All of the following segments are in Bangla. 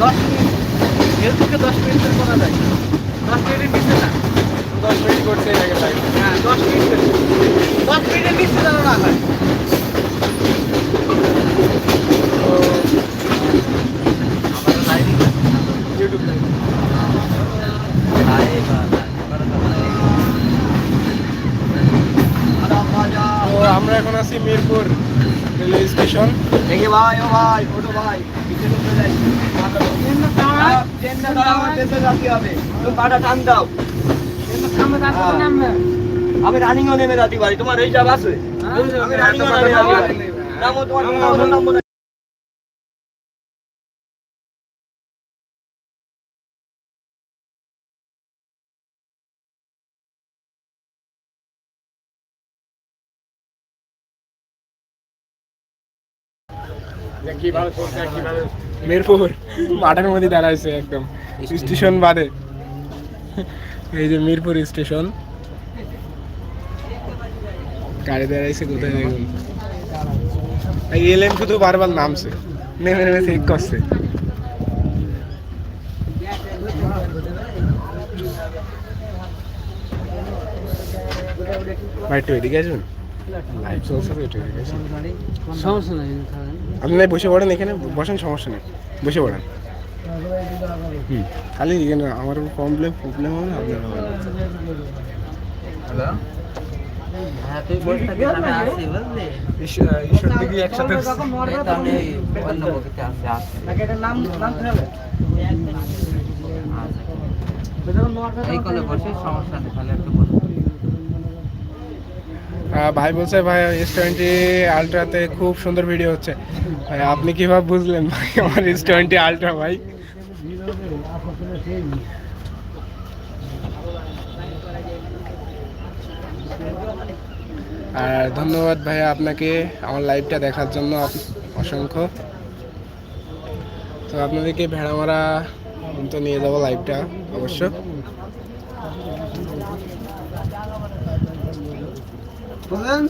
দশ মিনিট ফেসবুকে দশ মিনিট করা যায় দশ মিনিটের নিচে দশ মিনিট করতে হ্যাঁ দশ মিনিট দশ মিনিটের নিচে যেন না হয় আমরা এখন আছি মিরপুর রেলওয়ে স্টেশন। দেখি ভাই, ও ভাই, ছোট ভাই। আমি রানিংও নেমে যাতে পারি। তোমার এই যাব আছে? আমি রানিংও নেমে যাতে পারি। তোমার কীভাবে চলছে কীভাবে মিরপুর মাঠের মধ্যে দাঁড়াইছে একদম। স্টেশন বাদে। এই যে মিরপুর স্টেশন। গাড়ি দাঁড়াইছে কোথায় দেখুন। এই এলএম শুধু বারবার নামছে। নেমে নেমে চেক করছে। ভাই একটু এদিকে আসবেন লাইভ চলছে একটু এদিকে আসুন। সমস্যা নাই আপনি নাই বসে পড়েন এখানে বসেন সমস্যা নেই। বসে পড়েন। হুম। খালি এখানে আমার প্রবলেম প্রবলেম হবে আপনার হবে হ্যাঁ এই কলে বসে সমস্যা নেই তাহলে একটু আহ, ভাই বলছে, ভাই এস টোয়েন্টি আলট্রাতে খুব সুন্দর ভিডিও হচ্ছে। আপনি কীভাবে বুঝলেন ভাই, আমার এস টোয়েন্টি আলট্রা ভাই? আর ধন্যবাদ ভাইয়া আপনাকে আমার লাইভটা দেখার জন্য অসংখ্য। তো আপনাদেরকে ভেড়ামারা তো নিয়ে যাব লাইভটা অবশ্য। বুঝলেন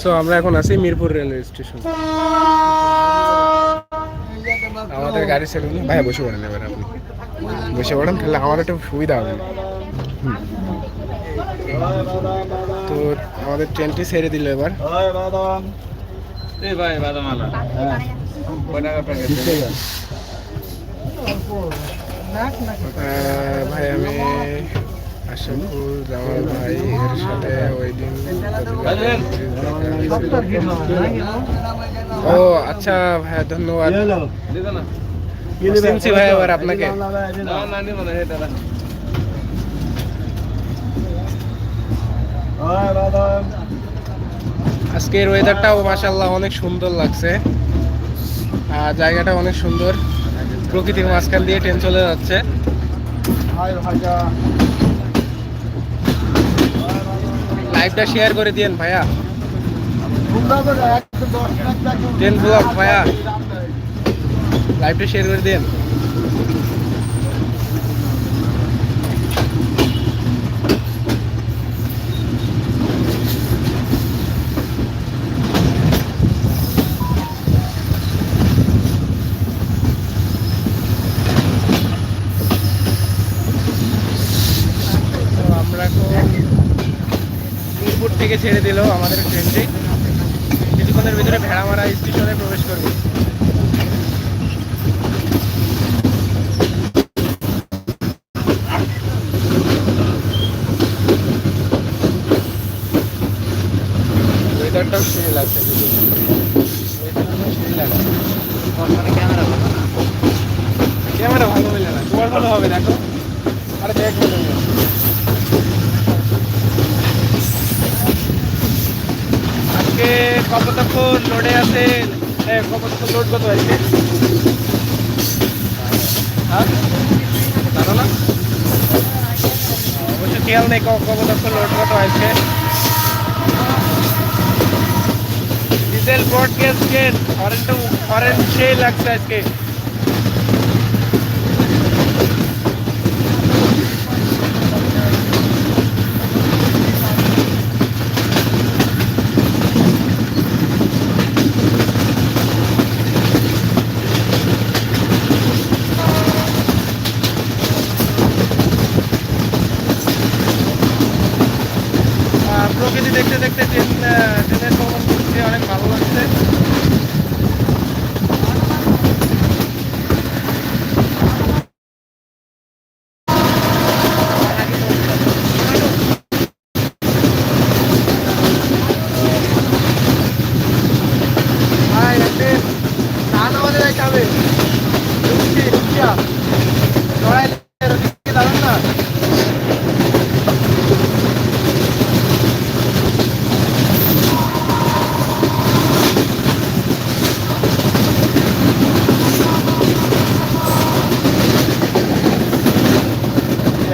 সো আমরা এখন আছি মিরপুর রেলওয়ে স্টেশন। আমাদের গাড়ি দিন ভাই বসে পড়েন এবার আপনি। বসে পড়েন তাহলে আমার একটু সুবিধা হবে। হুম। তো আমাদের ট্রেনটি ছেড়ে দিল এবার। এই ভাই আমি আশাকুর জামাল ভাই এর সাথে ওই দিন ও আচ্ছা ভাই ধন্যবাদ। চিনছি ভাই এবার আপনাকে। আজকের ওয়েদারটাও মাশাল্লাহ অনেক সুন্দর লাগছে। আর জায়গাটা অনেক সুন্দর। প্রকৃতির মাঝখান দিয়ে ট্রেন চলে যাচ্ছে। লাইভটা শেয়ার করে দিন ভাইয়া। ট্রেন ব্লগ ভাইয়া। লাইভটা শেয়ার করে দিন তো আমরা এখন মিরপুর থেকে ছেড়ে দিল আমাদের ট্রেনটি। কিছুক্ষণের ভিতরে ভেড়ামারা স্টেশনে প্রবেশ করবে। ওয়েদারটাও সেই লাগছে ওয়েদারটাও সেই লাগছে ক্যামেরা ক্যামেরা ভালো হইলে না তোমার ভালো হবে দেখো আরে দেখ ভালো হইল। আজকে কতক্ষণ লোডে আছে এ, কতক্ষণ কত আছে হ্যাঁ। জানো না। অবশ্য খেয়াল নেই কব কত দক্ষ লোড কত আছে diesel board gas gate foreign foreign সেই লাগছে আজকে। প্রকৃতি দেখতে দেখতে ট্রেন ট্রেনের করতে অনেক ভালো লাগছে ভাই একদিন ধান আমাদের যাইতে হবে রুচি রুচিয়া লড়াই রুচি দাঁড়ান না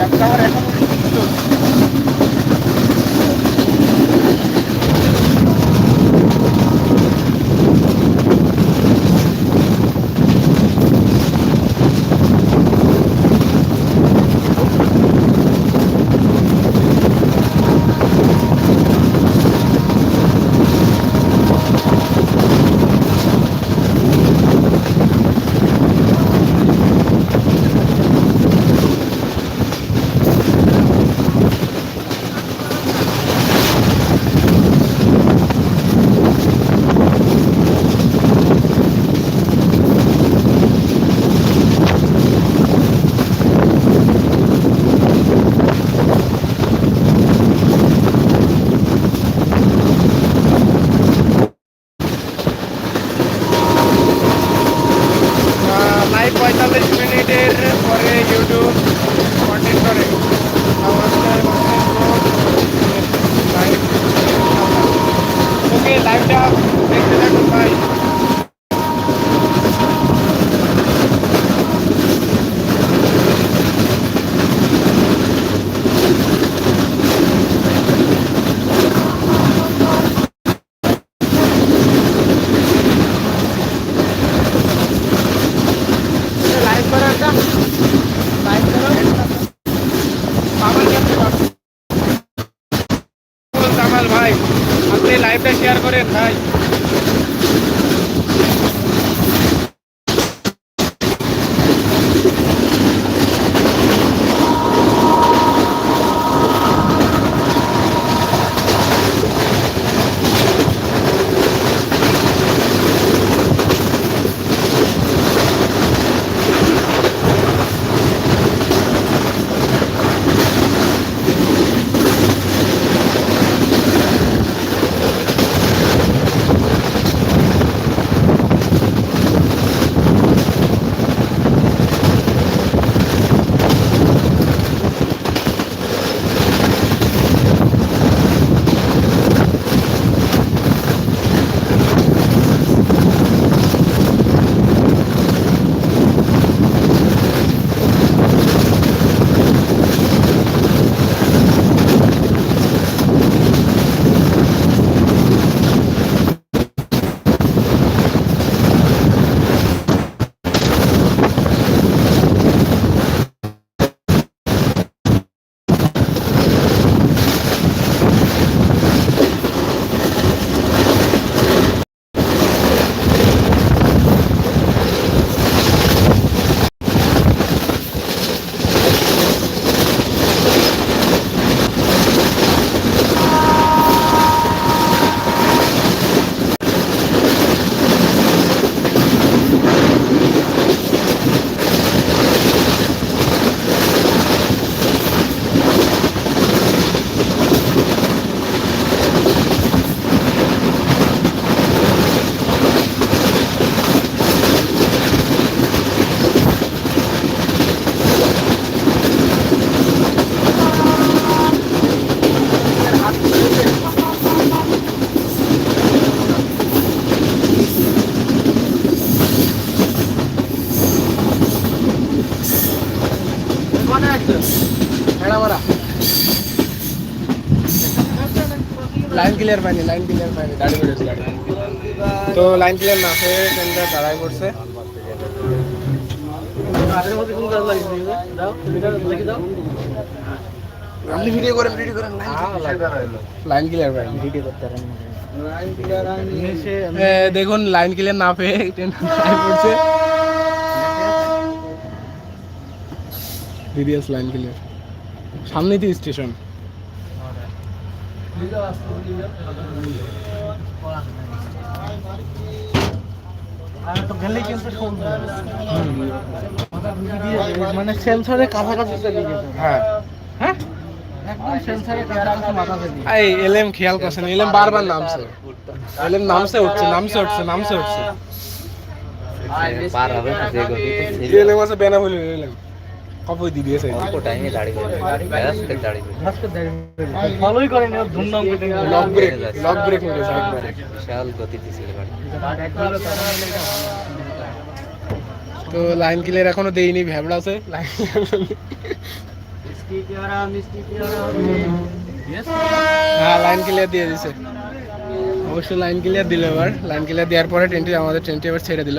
একটা আমার এখন লাইভ পঁয়তাল্লিশ মিনিটের পরে ইউটিউব কন্টেন্ট করে। ওকে লাইভটা দেখতে থাকুন ভাই ক্লিয়ার পাইনি লাইন ক্লিয়ার পাইনি গাড়ি তো লাইন ক্লিয়ার না পেয়ে ট্রেনটা দাঁড়ায় পড়ছে। আপনি ভিডিও করেন ভিডিও করেন। লাইন ক্লিয়ার পাইনি ভিডিও করতে পারেন দেখুন লাইন ক্লিয়ার না পেয়ে ট্রেন পড়ছে। দিদিয়াস লাইন ক্লিয়ার সামনেই তো স্টেশন তো গেলেই কিন্তু শুনবে মানে সেন্সরের কাছাকাছি চলে গেছে। হ্যাঁ। হ্যাঁ? একদম সেন্সরের কাছাকাছি মাথা চলে এই এলএম খেয়াল করছেন? এলএম বারবার নামছে। এলএম নামছে উঠছে নামছে উঠছে নামছে উঠছে। পার হবে না যে গতিতে ছিল এলএম আছে বেনামুলি এলএম। কপই দি দিয়েছে? অল্প টাইমে দাঁড়িয়ে যাবে ব্যাসকে দাঁড়িয়ে যাবে ভাস্কর দাঁড়িয়ে ফলোই করেনি ও ধুমধাম করে লক ব্রেক লক ব্রেক মেরেছে একবারে। বিশাল গতিতে ছিল তো লাইন ক্লিয়ার এখনও দেইনি ভ্যাবড়া আছে। লাইন হ্যাঁ লাইন ক্লিয়ার দিয়ে দিছে অবশ্যই লাইন ক্লিয়ার দিল এবার। লাইন ক্লিয়ার দেওয়ার পরে ট্রেনটি আমাদের ট্রেনটি এবার ছেড়ে দিল।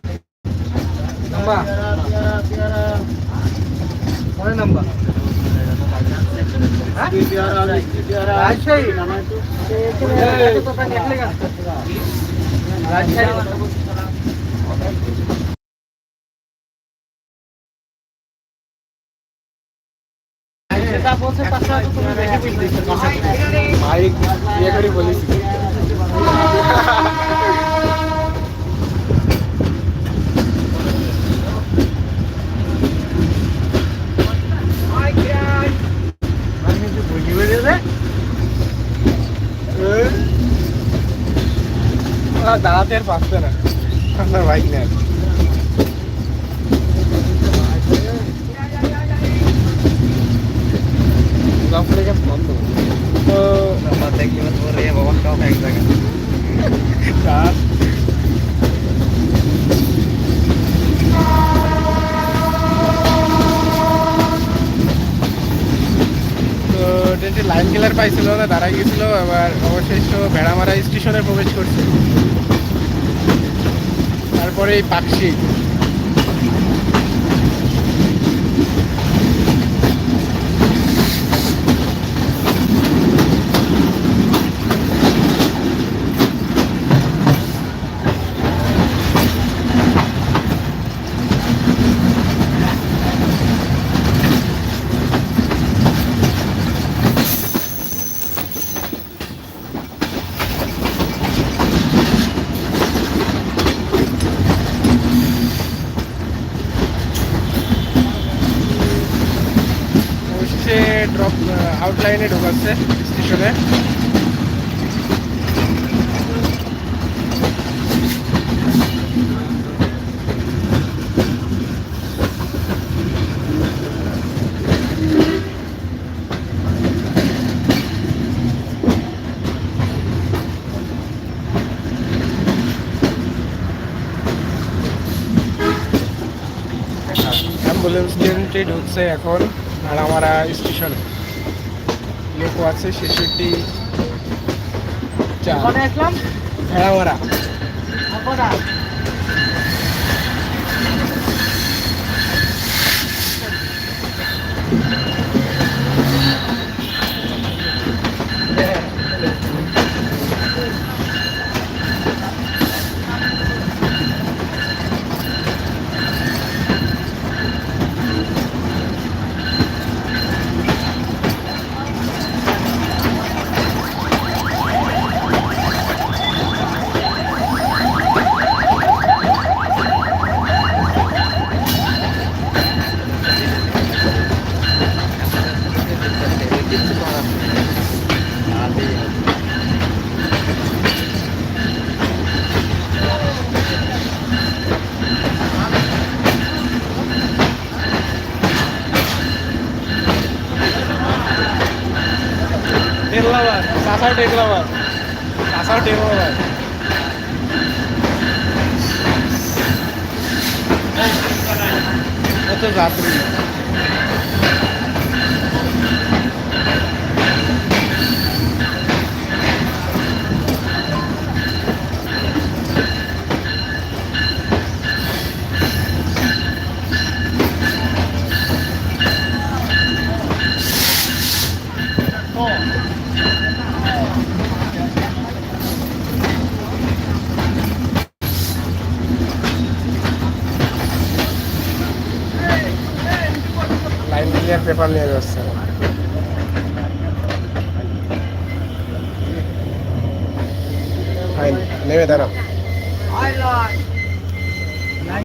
নাম্বার কয় নাম্বার। রাজশাহী। রাজশাহী বলছে মাইক ইয়ে করে বলিস আমি যে বুঝি বেরিয়ে ওরা দাঁড়াতে আর পারছে না। আপনার বাইক তো তোর রে বাবা সব এক জায়গায়। ট্রেনটি লাইন কিলার পাইছিল না দাঁড়াই গেছিল আবার অবশেষ ভেড়ামারা স্টেশনে প্রবেশ করছে। তারপরে এই পাকশি অবশেষে ড্রপ আউটলাইনে ঢোকাচ্ছে স্টেশনে। অ্যাম্বুলেন্স ট্রেনটি ঢুকছে এখন ভাড়ামারা স্টেশনে। লোকও আছে ছেষট্টি চার। কনে আসলাম ভেড়ামারা কটা আসাও টেকলো আবার। আসাও টেকলো আবার কত রাত্রি নিয়ে যাচ্ছে।